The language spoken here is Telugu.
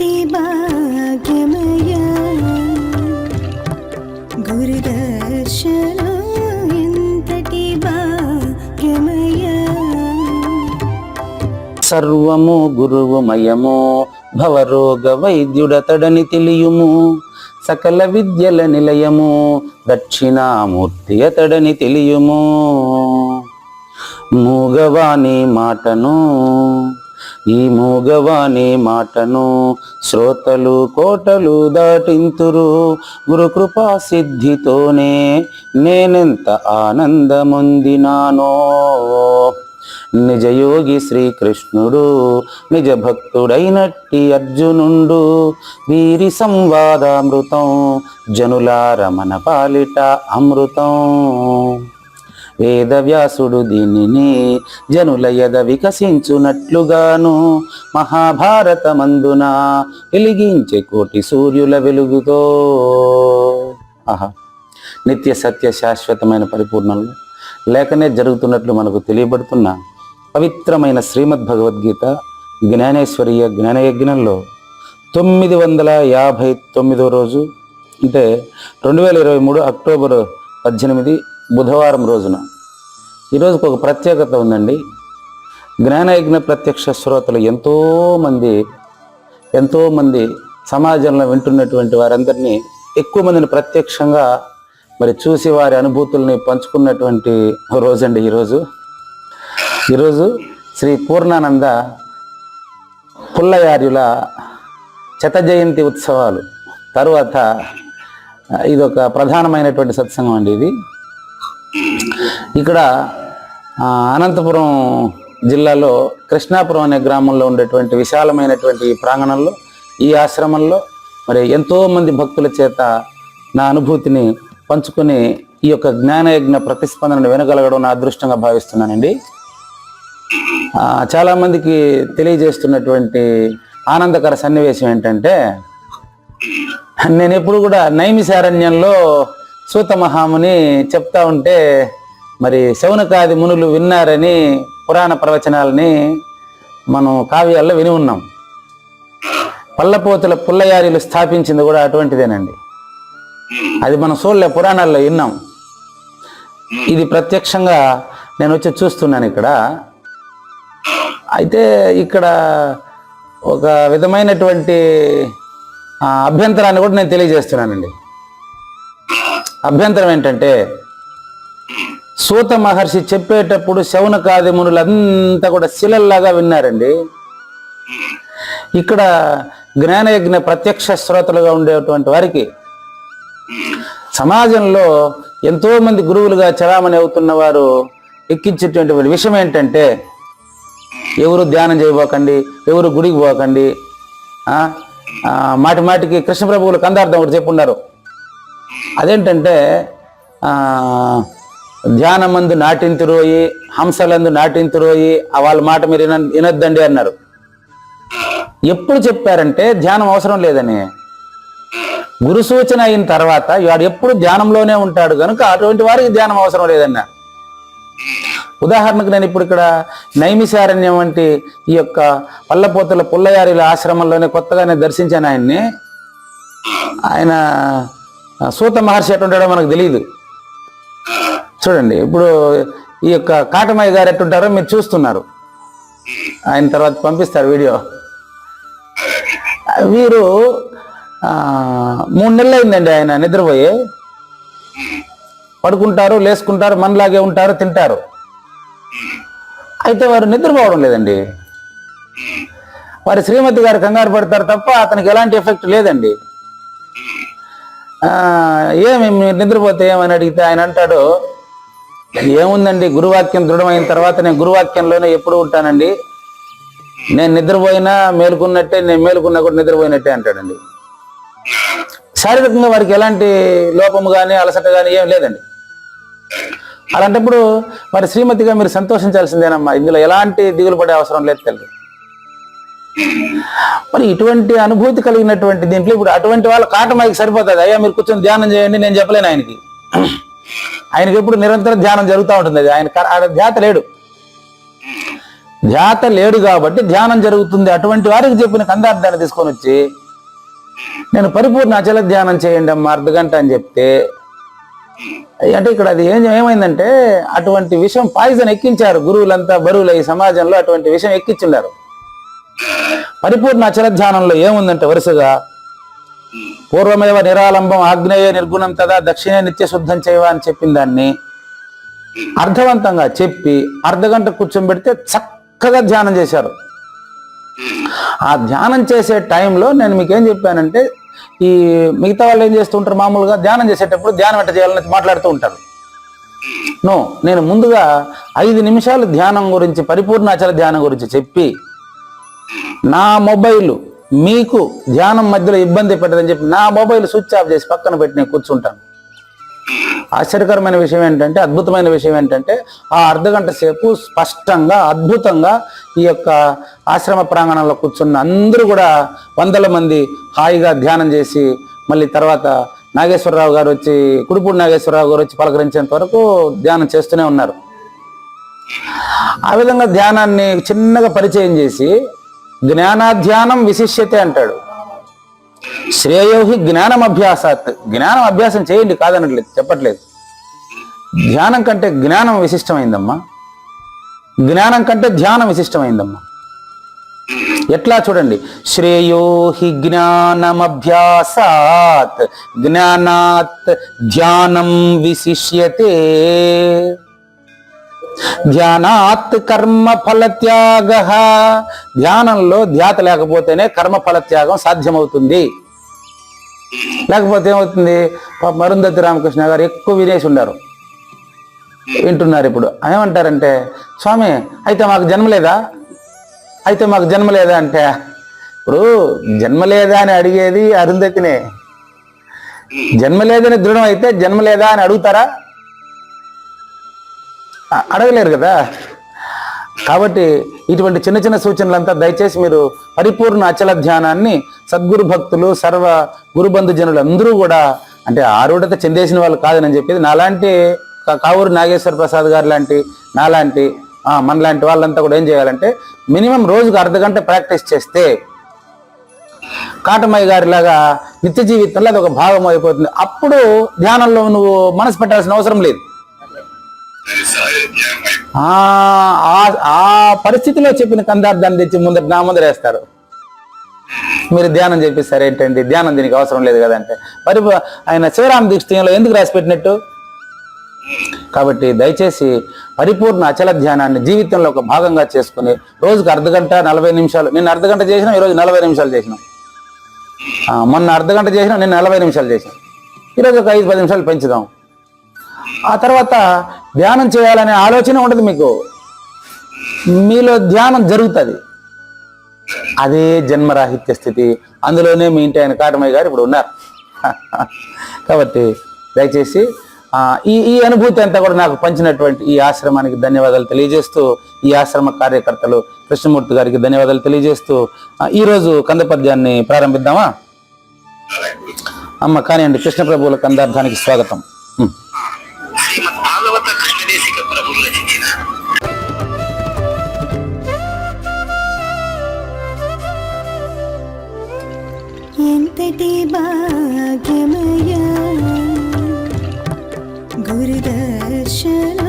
ఎంతటి భాగ్యమయా గురుదర్శనం ఎంతటి భాగ్యమయా సర్వము గురువుమయము భవరోగ వైద్యుడతడని తెలియుము సకల విద్యల నిలయము దక్షిణామూర్తి అతడని తెలియము మూగవాణి మాటను ఈ మూగవాణి మాటను శ్రోతలు కోటలు దాటింతురు. గురుకృపా సిద్ధితోనే నేనెంత ఆనందముందినానో. నిజయోగి శ్రీకృష్ణుడు నిజ భక్తుడైనట్టి అర్జునుండు. వీరి సంవాదామృతం జనులారమణ పాలిట అమృతం. వేదవ్యాసుడు దీనిని జనుల యద వికసించునట్లుగాను మహాభారతమందున వెలిగించే కోటి సూర్యుల వెలుగుతో. ఆహా. నిత్య సత్య శాశ్వతమైన పరిపూర్ణంలో లేకనే జరుగుతున్నట్లు మనకు తెలియబడుతున్న పవిత్రమైన శ్రీమద్ భగవద్గీత జ్ఞానేశ్వరీయ జ్ఞానయజ్ఞంలో తొమ్మిది వందల యాభై తొమ్మిదో రోజు అంటే రెండు వేల ఇరవై మూడు అక్టోబర్ పద్దెనిమిది బుధవారం రోజున. ఈరోజుకు ఒక ప్రత్యేకత ఉందండి. జ్ఞానయజ్ఞ ప్రత్యక్ష శ్రోతలు ఎంతోమంది ఎంతోమంది సమాజంలో వింటున్నటువంటి వారందరినీ ఎక్కువ మందిని ప్రత్యక్షంగా మరి చూసి వారి అనుభూతుల్ని పంచుకున్నటువంటి రోజండి ఈరోజు ఈరోజు శ్రీ పూర్ణానంద పుల్లయార్యుల శత జయంతి ఉత్సవాలు. తరువాత ఇది ఇదొక ప్రధానమైనటువంటి సత్సంగం అండి ఇది. ఇక్కడ అనంతపురం జిల్లాలో కృష్ణాపురం అనే గ్రామంలో ఉండేటువంటి విశాలమైనటువంటి ఈ ప్రాంగణంలో ఈ ఆశ్రమంలో మరి ఎంతోమంది భక్తుల చేత నా అనుభూతిని పంచుకుని ఈ యొక్క జ్ఞానయజ్ఞ ప్రతిస్పందనను వినగలగడం నా అదృష్టంగా భావిస్తున్నానండి. చాలామందికి తెలియజేస్తున్నటువంటి ఆనందకర సన్నివేశం ఏంటంటే నేను ఎప్పుడు కూడా నైమిశారణ్యంలో సూత మహాముని చెప్తా ఉంటే మరి శౌనకాది మునులు విన్నారని పురాణ ప్రవచనాలని మనం కావ్యాల్లో విని ఉన్నాం. పల్లపోతుల పుల్లయారీలు స్థాపించింది కూడా అటువంటిదేనండి. అది మనం చూడలే పురాణాల్లో విన్నాం. ఇది ప్రత్యక్షంగా నేను వచ్చి చూస్తున్నాను ఇక్కడ. అయితే ఇక్కడ ఒక విధమైనటువంటి అభ్యంతరాన్ని కూడా నేను తెలియజేస్తున్నానండి. అభ్యంతరం ఏంటంటే సూత మహర్షి చెప్పేటప్పుడు శౌనకాది మునులంతా కూడా శిలల్లాగా విన్నారండి. ఇక్కడ జ్ఞానయజ్ఞ ప్రత్యక్ష శ్రోతలుగా ఉండేటువంటి వారికి సమాజంలో ఎంతోమంది గురువులుగా చలామణి అవుతున్న వారు ఎక్కించేటువంటి విషయం ఏంటంటే ఎవరు ధ్యానం చేయబోకండి ఎవరు గుడికి పోకండి మాటి మాటికి కృష్ణ ప్రభువులు కందార్థం ఒకటి చెప్పున్నారు. అదేంటంటే ధ్యానమందు నాటింతురోయి హంసలందు నాటింతురోయి వాళ్ళ మాట మీరు వినొద్దండి అన్నారు. ఎప్పుడు చెప్పారంటే ధ్యానం అవసరం లేదని. గురు సూచన అయిన తర్వాత వాడు ఎప్పుడు ధ్యానంలోనే ఉంటాడు కనుక అటువంటి వారికి ధ్యానం అవసరం లేదన్నా. ఉదాహరణకు నేను ఇప్పుడు ఇక్కడ నైమిసారణ్యం వంటి ఈ యొక్క పల్లపోతుల పుల్లయారిల ఆశ్రమంలోనే కొత్తగానే దర్శించాను ఆయన్ని. ఆయన సూత మహర్షి ఎట్టుంటాడో మనకు తెలియదు చూడండి ఇప్పుడు ఈ యొక్క కాటమయ్య గారు ఎట్టుంటారో మీరు చూస్తున్నారు. ఆయన తర్వాత పంపిస్తారు వీడియో. వీరు మూడు నెలలు అయిందండి ఆయన నిద్రపోయి. పడుకుంటారు లేసుకుంటారు మనలాగే ఉంటారు తింటారు. అయితే వారు నిద్రపోవడం లేదండి. వారి శ్రీమతి గారు కంగారు పడతారు తప్ప అతనికి ఎలాంటి ఎఫెక్ట్ లేదండి. ఏమి మీరు నిద్రపోతే ఏమని అడిగితే ఆయన అంటాడు ఏముందండి గురువాక్యం దృఢమైన తర్వాత నేను గురువాక్యంలోనే ఎప్పుడు ఉంటానండి. నేను నిద్రపోయినా మేలుకున్నట్టే నేను మేలుకున్నా కూడా నిద్రపోయినట్టే అంటాడండి. శారీరకంగా వారికి ఎలాంటి లోపము కానీ అలసట కానీ ఏం లేదండి. అలాంటప్పుడు మరి శ్రీమతిగా మీరు సంతోషించాల్సిందేనమ్మా ఇందులో ఎలాంటి దిగులు పడే అవసరం లేదు తల్లి. మరి ఇటువంటి అనుభూతి కలిగినటువంటి దీంట్లో ఇప్పుడు అటువంటి వాళ్ళ కాటమాయికి సరిపోతుంది. అయ్యా మీరు కూర్చొని ధ్యానం చేయండి నేను చెప్పలేను ఆయనకి. ఆయనకి ఎప్పుడు నిరంతరం ధ్యానం జరుగుతూ ఉంటుంది. అది ఆయన ధ్యాత లేడు. ధ్యాత లేడు కాబట్టి ధ్యానం జరుగుతుంది. అటువంటి వారికి చెప్పిన కందార్థాన్ని తీసుకొని వచ్చి నేను పరిపూర్ణ అచల ధ్యానం చేయండి అమ్మా అర్ధగంట అని చెప్తే అంటే ఇక్కడ అది ఏం ఏమైందంటే అటువంటి విషయం పాయిజన్ ఎక్కించారు గురువులంతా బరువులు ఈ సమాజంలో అటువంటి విషయం ఎక్కించున్నారు పరిపూర్ణ అచల ధ్యానంలో ఏముందంటే వరుసగా పూర్వమేవ నిరాలంబం ఆగ్నేయ నిర్గుణం తదా దక్షిణే నిత్య శుద్ధం చేయవా అని చెప్పిన దాన్ని అర్థవంతంగా చెప్పి అర్ధగంట కూర్చోబెడితే చక్కగా ధ్యానం చేశారు. ఆ ధ్యానం చేసే టైంలో నేను మీకు ఏం చెప్పానంటే ఈ మిగతా వాళ్ళు ఏం చేస్తుంటారు మామూలుగా ధ్యానం చేసేటప్పుడు ధ్యానం ఎట్ట చేయాలని మాట్లాడుతూ ఉంటారు. నో నేను ముందుగా ఐదు నిమిషాలు ధ్యానం గురించి పరిపూర్ణాచల ధ్యానం గురించి చెప్పి నా మొబైల్ మీకు ధ్యానం మధ్యలో ఇబ్బంది పెట్టదని చెప్పి నా మొబైల్ స్విచ్ ఆఫ్ చేసి పక్కన పెట్టి నేను కూర్చుంటాను. ఆశ్చర్యకరమైన విషయం ఏంటంటే అద్భుతమైన విషయం ఏంటంటే ఆ అర్ధ గంట సేపు స్పష్టంగా అద్భుతంగా ఈ యొక్క ఆశ్రమ ప్రాంగణంలో కూర్చున్న అందరూ కూడా వందల మంది హాయిగా ధ్యానం చేసి మళ్ళీ తర్వాత నాగేశ్వరరావు గారు వచ్చి కుడిపూడి నాగేశ్వరరావు గారు వచ్చి పలకరించేంత వరకు ధ్యానం చేస్తూనే ఉన్నారు. ఆ విధంగా ధ్యానాన్ని చిన్నగా పరిచయం చేసి జ్ఞానాధ్యానం విశిష్యతే అంటాడు. శ్రేయోహి జ్ఞానం అభ్యాసాత్. జ్ఞానం అభ్యాసం చేయండి కాదనట్లేదు చెప్పట్లేదు. ధ్యానం కంటే జ్ఞానం విశిష్టమైందమ్మా. జ్ఞానం కంటే ధ్యానం విశిష్టమైందమ్మా. ఎట్లా చూడండి? శ్రేయో హి జ్ఞానమభ్యాసాత్ జ్ఞానాత్ ధ్యానం విశిష్యతే. ధ్యానాత్ కర్మ ఫలత్యాగ. ధ్యానంలో ధ్యాత లేకపోతేనే కర్మ ఫలత్యాగం సాధ్యమవుతుంది. లేకపోతే ఏమవుతుంది? మరుందతి రామకృష్ణ గారు ఎక్కువ వినేసి ఉన్నారు వింటున్నారు ఇప్పుడు. ఏమంటారంటే స్వామి అయితే మాకు జన్మ లేదా? అయితే మాకు జన్మ లేదా అంటే ఇప్పుడు జన్మ లేదా అని అడిగేది అరుంధతినే. జన్మ లేదని దృఢం అయితే జన్మ లేదా అని అడుగుతారా? అడగలేరు కదా? కాబట్టి ఇటువంటి చిన్న చిన్న సూచనలంతా దయచేసి మీరు పరిపూర్ణ అచల ధ్యానాన్ని సద్గురు భక్తులు సర్వ గురుబంధు జనులు అందరూ కూడా అంటే ఆరుడత చెందేసిన వాళ్ళు కాదని చెప్పేది నాలాంటి కావూరు నాగేశ్వర ప్రసాద్ గారు లాంటి నాలాంటి మనలాంటి వాళ్ళంతా కూడా ఏం చేయాలంటే మినిమం రోజుకు అర్ధ గంట ప్రాక్టీస్ చేస్తే కాటమయ్య గారిలాగా నిత్య జీవితంలో అది ఒక భాగం అయిపోతుంది. అప్పుడు ధ్యానంలో నువ్వు మనసు పెట్టాల్సిన అవసరం లేదు. ఆ ఆ- ఆ పరిస్థితిలో చెప్పిన కందార్థాన్ని తెచ్చి ముందర నా ముందర వేస్తారు. మీరు ధ్యానం చెప్పిస్తారు ఏంటండి? ధ్యానం దీనికి అవసరం లేదు కదంటే మరి ఆయన శివరామ దీక్షలో ఎందుకు రాసి పెట్టినట్టు? కాబట్టి దయచేసి పరిపూర్ణ అచల ధ్యానాన్ని జీవితంలో ఒక భాగంగా చేసుకుని రోజుకు అర్ధగంట నలభై నిమిషాలు నిన్న అర్ధగంట చేసినా ఈరోజు నలభై నిమిషాలు చేసినాం. మొన్న అర్ధ గంట చేసినా నేను నలభై నిమిషాలు చేసాం ఈరోజు ఒక ఐదు పది నిమిషాలు పెంచుదాం. ఆ తర్వాత ధ్యానం చేయాలనే ఆలోచన ఉండదు మీకు. మీలో ధ్యానం జరుగుతుంది. అదే జన్మరాహిత్య స్థితి. అందులోనే మీ ఇంటి ఆయన కాటమయ్య గారు ఇప్పుడు ఉన్నారు. కాబట్టి దయచేసి ఈ ఈ అనుభూతి అంతా కూడా నాకు పంచినటువంటి ఈ ఆశ్రమానికి ధన్యవాదాలు తెలియజేస్తూ ఈ ఆశ్రమ కార్యకర్తలు కృష్ణమూర్తి గారికి ధన్యవాదాలు తెలియజేస్తూ ఈరోజు కందపద్యాన్ని ప్రారంభిద్దామా? అమ్మ కానివ్వండి కృష్ణ ప్రభువుల కందార్థానికి స్వాగతం. ఏటి భాగ్యమయ గురుదర్శన